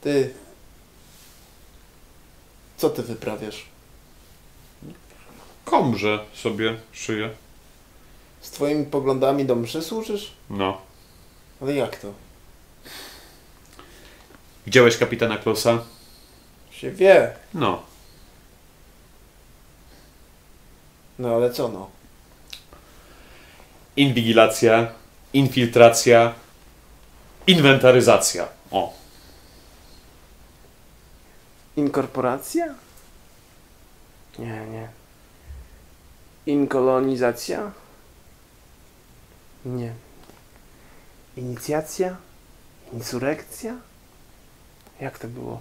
Ty. Co ty wyprawiasz? Komrze sobie szyję. Z twoimi poglądami do mszy służysz? No. Ale jak to? Widziałeś kapitana Klosa? Się wie. No. No ale co no? Inwigilacja, infiltracja, inwentaryzacja. O. Inkorporacja? Nie, nie. Inkolonizacja? Nie. Inicjacja? Insurekcja? Jak to było?